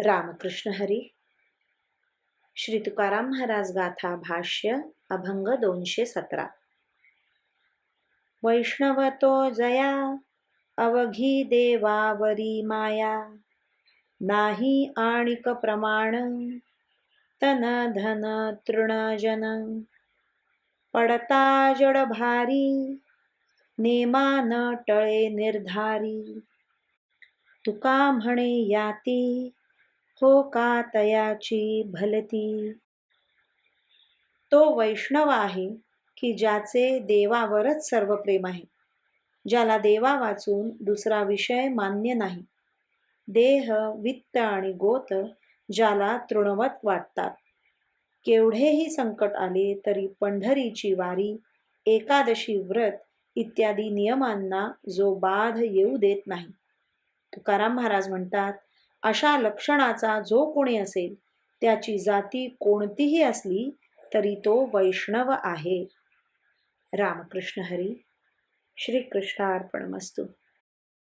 रामकृष्ण हरी। श्री तुकाराम महाराज गाथा भाष्य अभंग दोनशे सतरा। वैष्णवतो जया अवघी देवावरी माया। नाही आणिक प्रमाण तन धन तृणजन। पडता जड भारी नेमान टळे निर्धारी। तुका म्हणे याती हो का तयाची भलती? तो वैष्णव आहे की ज्याचे देवावरच सर्व प्रेम आहे ज्याला देवा वाचून दुसरा विषय मान्य नाही. देह वित्त आणि गोत ज्याला तृणवत वाटतात. केवढेही संकट आले तरी पंढरीची वारी एकादशी व्रत इत्यादी नियमांना जो बाध येऊ देत नाही. तुकाराम महाराज म्हणतात अशा लक्षणाचा जो कोणी असेल त्याची जाती कोणतीही असली तरी तो वैष्णव आहे. रामकृष्ण हरी. श्रीकृष्णार्पणमस्तू.